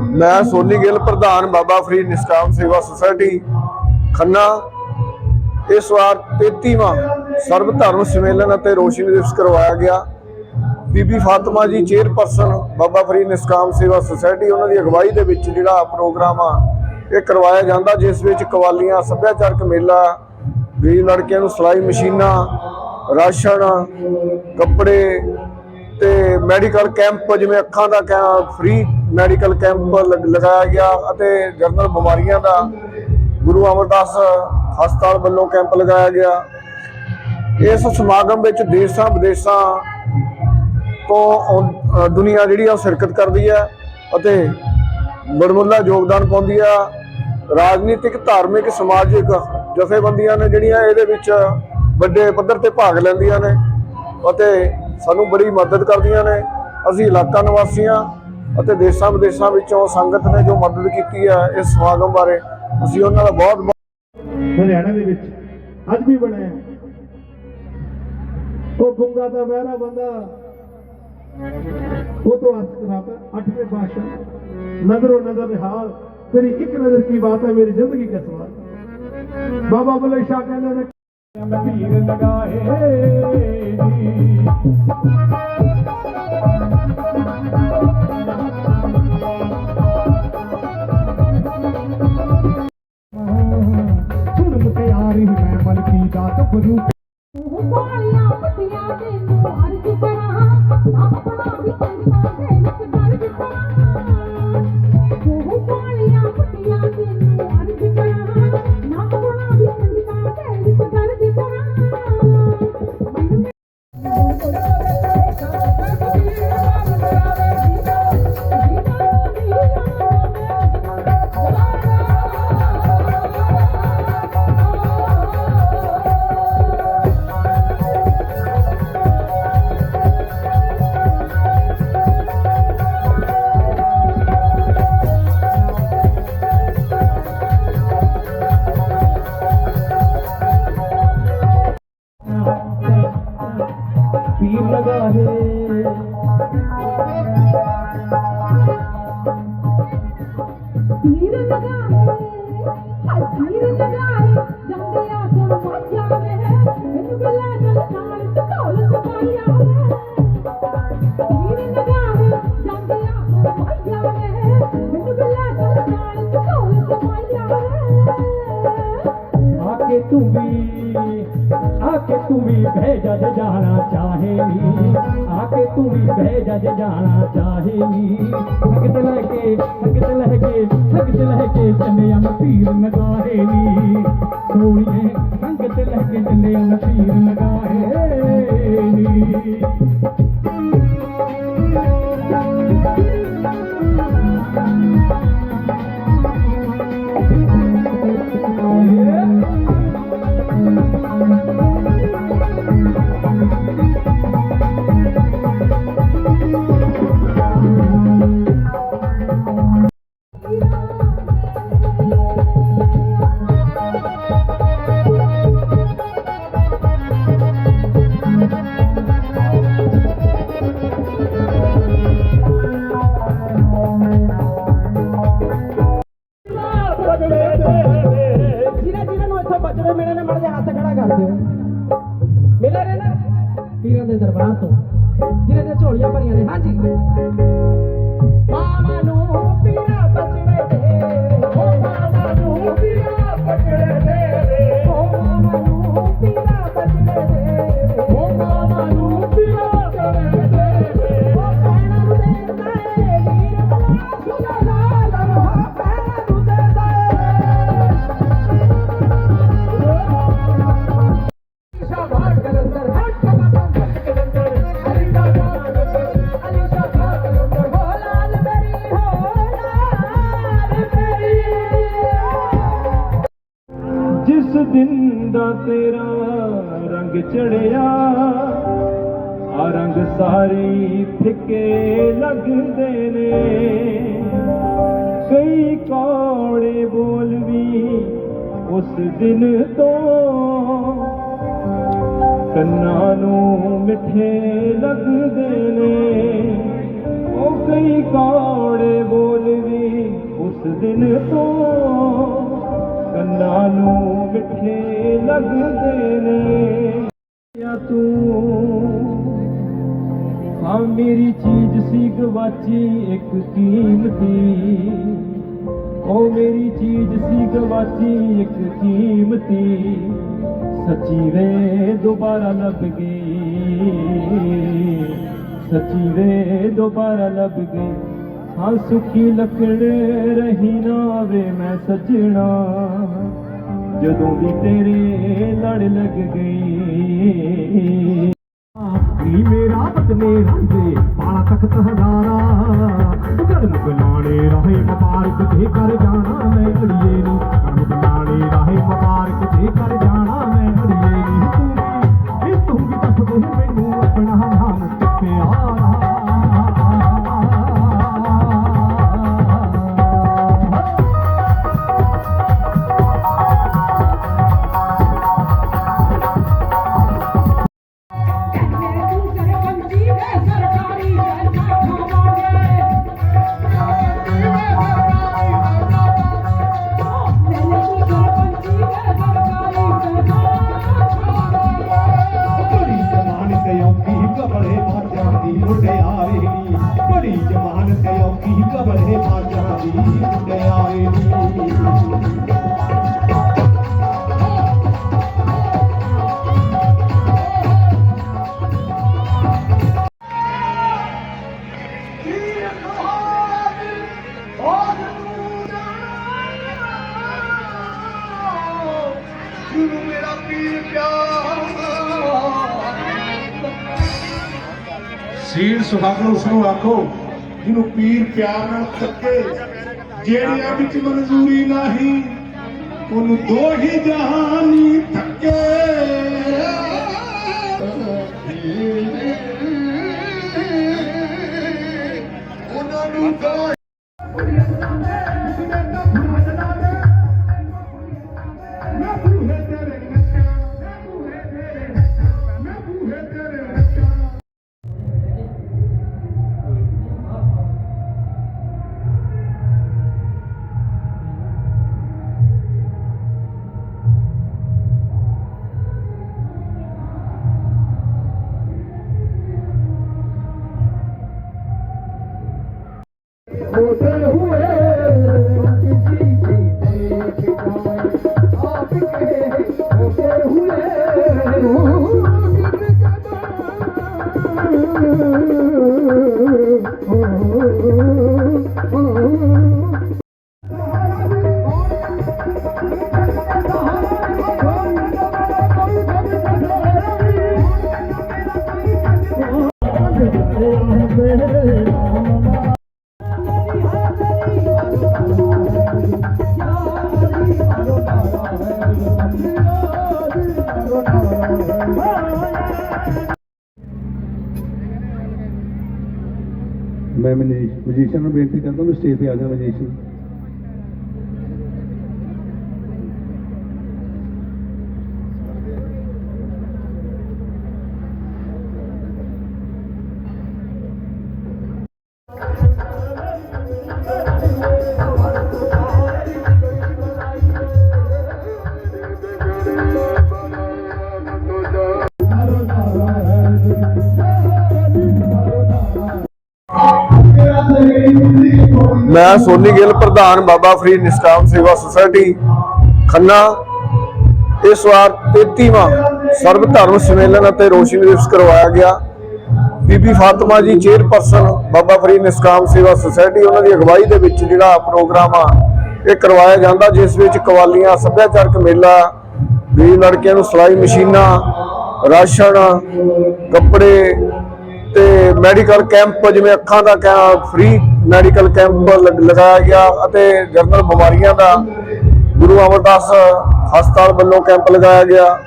ਮੈਂ ਸੋਨੀ ਗਿੱਲ, ਪ੍ਰਧਾਨ ਬਾਬਾ ਫਰੀਦ ਨਿਸ਼ਕਾਮ ਸੇਵਾ ਸੁਸਾਇਟੀ, ਖੰਨਾ। ਇਸ ਵਾਰ 33ਵਾਂ ਸਰਬ ਧਰਮ ਸੰਮੇਲਨ ਅਤੇ ਰੋਸ਼ਨੀ ਦਿਵਸ ਕਰਵਾਇਆ ਗਿਆ। ਬੀਬੀ ਫਾਤਮਾ ਜੀ ਚੇਅਰਪਰਸਨ ਬਾਬਾ ਫਰੀਦ ਨਿਸ਼ਕਾਮ ਸੇਵਾ ਸੁਸਾਇਟੀ, ਉਹਨਾਂ ਦੀ ਅਗਵਾਈ ਦੇ ਵਿੱਚ ਜਿਹੜਾ ਪ੍ਰੋਗਰਾਮ ਆ, ਇਹ ਕਰਵਾਇਆ ਜਾਂਦਾ, ਜਿਸ ਵਿੱਚ ਕਵਾਲੀਆਂ, ਸੱਭਿਆਚਾਰਕ ਮੇਲਾ, ਗਰੀਬ ਲੜਕਿਆਂ ਨੂੰ ਸਿਲਾਈ ਮਸ਼ੀਨਾਂ, ਰਾਸ਼ਨ, ਕੱਪੜੇ ਤੇ ਮੈਡੀਕਲ ਕੈਂਪ ਜਿਵੇਂ ਅੱਖਾਂ ਦਾ ਫ੍ਰੀ ਮੈਡੀਕਲ ਕੈਂਪ ਲਗ- ਲਗਾਇਆ ਗਿਆ ਅਤੇ ਜਨਰਲ ਬਿਮਾਰੀਆਂ ਦਾ ਗੁਰੂ ਅਮਰਦਾਸ ਹਸਪਤਾਲ ਵੱਲੋਂ ਕੈਂਪ ਲਗਾਇਆ ਗਿਆ। ਇਸ ਸਮਾਗਮ ਵਿੱਚ ਦੇਸ਼ਾਂ ਵਿਦੇਸ਼ਾਂ ਤੋਂ ਦੁਨੀਆ ਜਿਹੜੀ ਆ ਉਹ ਸ਼ਿਰਕਤ ਕਰਦੀ ਹੈ ਅਤੇ ਬੜਮੁੱਲਾ ਯੋਗਦਾਨ ਪਾਉਂਦੀ ਆ। ਰਾਜਨੀਤਿਕ, ਧਾਰਮਿਕ, ਸਮਾਜਿਕ ਜਥੇਬੰਦੀਆਂ ਨੇ ਜਿਹੜੀਆਂ ਇਹਦੇ ਵਿੱਚ ਵੱਡੇ ਪੱਧਰ ਤੇ ਭਾਗ ਲੈਂਦੀਆਂ ਨੇ ਅਤੇ ਸਾਨੂੰ ਬੜੀ ਮਦਦ ਕਰਦੀਆਂ ਨੇ। ਅਸੀਂ ਇਲਾਕਾ ਨਿਵਾਸੀਆਂ ਅਤੇ ਦੇਸ਼ਾਂ ਵਿਦੇਸ਼ਾਂ ਵਿੱਚੋਂ ਸੰਗਤ ਨੇ ਜੋ ਮਦਦ ਕੀਤੀ ਹੈ ਇਸ ਸਮਾਗਮ ਬਾਰੇ, ਅਸੀਂ ਉਹਨਾਂ ਦਾ ਬਹੁਤ ਹਰਿਆਣਾ ਦੇ ਵਿੱਚ ਅੱਜ ਵੀ ਬਣਿਆ ਉਹ ਗੁੰਗਾ ਦਾ ਵਹਿਰਾ ਬੰਦਾ, ਉਹ ਤੋਂ ਅਰਥ ਕਰਾਤਾ ਅੱਠਵੇਂ ਪਾਸ਼ਾ ਨਜ਼ਰੋ ਨਜ਼ਰ ਹਾਲ ਤੇਰੀ ਇੱਕ ਨਜ਼ਰ ਕੀ ਬਾਤ ਹੈ, ਮੇਰੀ ਜ਼ਿੰਦਗੀ ਦਾ ਬਾਬਾ ਬਲੇ ਸ਼ਾਹ ਕਹਿੰਦੇ ਨੇ ਲਕੀਰ ਲਗਾਏ ਜੀ ਸੁਣ ਮੁਟਿਆਰੀ ਮੈਂ ਮਲਕੀ ਦਾ ਗੱਭਰੂ ਪੀਰ ਲਗਾ ਹੈ? ਤੀਰ ਲਗਾਏ ਹਾਏ ਤੀਰ ਲਗਾਏ ਜਾਂਦੇ ਆ ਸੁਣ ਮੱਝ ਜਾਵੇ ਮੈਨੂੰ ਬਿਲਾ ਜਲ ਨਾਲ ਢੋਲ ਸਪਾਈ ਆਵੇ ਤੀਰ ਲਗਾਏ ਜਾਂਦੇ ਆ ਸੁਣ ਮੱਝ ਜਾਵੇ ਮੈਨੂੰ ਬਿਲਾ ਜਲ ਨਾਲ ਢੋਲ ਸਪਾਈ ਆਵੇ ਆਕੇ ਤੂੰ ਵੀ ਆਕੇ ਤੂੰ ਵੀ ਬਹਿ ਜਾ ਜੇ ਜਾਣਾ ਵੀ ਬਹਿ ਜਾ ਜੇ ਜਾਣਾ ਚਾਹੇਗੀ ਸੰਗਤ ਲੈ ਕੇ ਸੰਗਤ ਲੈ ਕੇ ਸੰਗਤ ਲੈ ਕੇ ਚੱਲੇ ਅਮ ਪੀਰ ਨਗਾਹੇਗੀ ਸੋਹਣੀਏ ਸੰਗਤ ਲੈ ਕੇ ਚੱਲੇ ਅਮ ਪੀਰ ਨਗਾਹੇਗੀ ਸਾਰੇ ਫਿੱਕੇ ਲੱਗਦੇ ਨੇ। ਕਈ ਕੌੜੇ ਬੋਲ ਵੀ ਉਸ ਦਿਨ ਤੋਂ। ਕੰਨਾਂ ਨੂੰ ਮਿੱਠੇ ਲੱਗਦੇ ਨੇ। ਉਹ ਕਈ ਕੌੜੇ ਬੋਲ ਵੀ ਉਸ ਦਿਨ ਤੋਂ। ਕੰਨਾਂ ਨੂੰ ਮਿੱਠੇ ਲੱਗਦੇ ਨੇ। ਆ ਤੂੰ ਆ ਮੇਰੀ ਚੀਜ਼ ਸੀ ਗਵਾਚੀ ਇੱਕ ਕੀਮਤੀ। ਉਹ ਮੇਰੀ ਚੀਜ਼ ਸੀ ਗਵਾਚੀ ਇੱਕ ਕੀਮਤੀ। ਸੱਚੀ ਵੇ ਦੁਬਾਰਾ ਲੱਭ ਗਈ। ਸੱਚੀ ਵੇ ਦੁਬਾਰਾ ਲੱਭ ਗਈ। ਹਾਂ ਸੁੱਕੀ ਲੱਕੜ ਰਹੀ ਨਾ ਵੇ ਮੈਂ ਸੱਜਣਾ। ਜਦੋਂ ਵੀ ਤੇਰੇ ਲੜ ਲੱਗ ਗਈ। ਨੀ ਮੇਰਾ ਬਦਨੇ ਰੰਗੇ ਪਾਲਾ ਤਖਤ ਹਜ਼ਾਰਾ। ਗਰਮ ਬਲਾਣੇ ਰਾਹੇ ਮੁਬਾਰਕ ਤੇ ਕਰ ਜਾਣਾ ਮੈਂ ਅੜੀਏ ਨੀ। ਗਰਮ ਬਲਾਣੇ ਰਾਹੇ ਮੁਬਾਰਕ ਤੇ ਕਰ ਜਾਣਾ ਸੀਰ ਸੁਹਾਗਣ ਉਸ ਨੂੰ ਆਖੋ, ਜਿਹਨੂੰ ਪੀਰ ਪਿਆਰ ਨਾਲ ਥੱਕੇ ਜਿਹੜਿਆਂ ਵਿੱਚ ਮਨਜ਼ੂਰੀ ਨਹੀਂ, ਉਹਨੂੰ ਦੋ ਹੀ ਜਹਾਨੀ ਥੱਕੇ ਉਹਨਾਂ ਨੂੰ ਦੋ ਮੈਂ ਮਨੀਸ਼ ਮਜੀਸ਼ੀਅਨ ਨੂੰ ਬੇਨਤੀ ਕਰਦਾ ਮੈਂ ਸਟੇਜ ਤੇ ਆ ਜਾ ਮਜੀਸ਼ੀਅਨ ਮੈਂ ਸੋਨੀ ਗਿੱਲ, ਪ੍ਰਧਾਨ ਬਾਬਾ ਫਰੀਦ ਨਿਸ਼ਕਾਮ ਸੇਵਾ ਸੁਸਾਇਟੀ, ਖੰਨਾ। ਇਸ ਵਾਰ 33ਵਾਂ ਸਰਬ ਧਰਮ ਸੰਮੇਲਨ ਅਤੇ ਰੋਸ਼ਨੀ ਦਿਵਸ ਕਰਵਾਇਆ ਗਿਆ। ਬੀਬੀ ਫਾਤਮਾ ਜੀ, ਚੇਅਰਪਰਸਨ ਬਾਬਾ ਫਰੀਦ ਨਿਸ਼ਕਾਮ ਸੇਵਾ ਸੁਸਾਇਟੀ, ਉਹਨਾਂ ਦੀ ਅਗਵਾਈ ਦੇ ਵਿੱਚ ਜਿਹੜਾ ਪ੍ਰੋਗਰਾਮ ਆ, ਇਹ ਕਰਵਾਇਆ ਜਾਂਦਾ, ਜਿਸ ਵਿੱਚ ਕਵਾਲੀਆਂ, ਸੱਭਿਆਚਾਰਕ ਮੇਲਾ ਗਰੀਬ ਲੜਕੀਆਂ ਨੂੰ ਸਿਲਾਈ ਮਸ਼ੀਨਾਂ, ਰਾਸ਼ਨ, ਕੱਪੜੇ ਤੇ ਮੈਡੀਕਲ ਕੈਂਪ, ਜਿਵੇਂ ਅੱਖਾਂ ਦਾ ਫ੍ਰੀ ਮੈਡੀਕਲ ਕੈਂਪ ਲਗ- ਲਗਾਇਆ ਗਿਆ ਅਤੇ ਜਨਰਲ ਬਿਮਾਰੀਆਂ ਦਾ ਗੁਰੂ ਅਮਰਦਾਸ ਹਸਪਤਾਲ ਵੱਲੋਂ ਕੈਂਪ ਲਗਾਇਆ ਗਿਆ।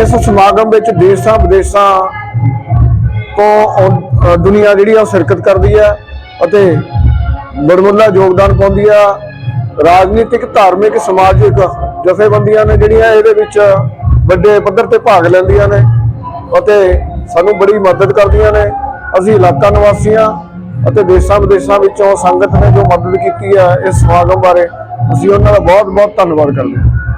ਇਸ ਸਮਾਗਮ ਵਿੱਚ ਦੇਸ਼ਾਂ ਵਿਦੇਸ਼ਾਂ ਤੋਂ ਉਹ- ਦੁਨੀਆ ਜਿਹੜੀ ਆ ਉਹ ਸ਼ਿਰਕਤ ਕਰਦੀ ਹੈ ਅਤੇ ਬੜਮੁੱਲਾ ਯੋਗਦਾਨ ਪਾਉਂਦੀ ਆ। ਰਾਜਨੀਤਿਕ, ਧਾਰਮਿਕ, ਸਮਾਜਿਕ ਜਥੇਬੰਦੀਆਂ ਨੇ ਜਿਹੜੀਆਂ ਇਹਦੇ ਵਿੱਚ ਵੱਡੇ ਪੱਧਰ ਤੇ ਭਾਗ ਲੈਂਦੀਆਂ ਨੇ ਅਤੇ ਸਾਨੂੰ ਬੜੀ ਮਦਦ ਕਰਦੀਆਂ ਨੇ। ਅਸੀਂ ਇਲਾਕਾ ਨਿਵਾਸੀਆਂ ਅਤੇ ਦੇਸ਼ਾਂ ਵਿਦੇਸ਼ਾਂ ਵਿੱਚੋਂ ਸੰਗਤ ਨੇ ਜੋ ਮਦਦ ਕੀਤੀ ਹੈ ਇਸ ਸਮਾਗਮ ਬਾਰੇ, ਅਸੀਂ ਉਹਨਾਂ ਦਾ ਬਹੁਤ ਬਹੁਤ ਧੰਨਵਾਦ ਕਰਦੇ ਹਾਂ।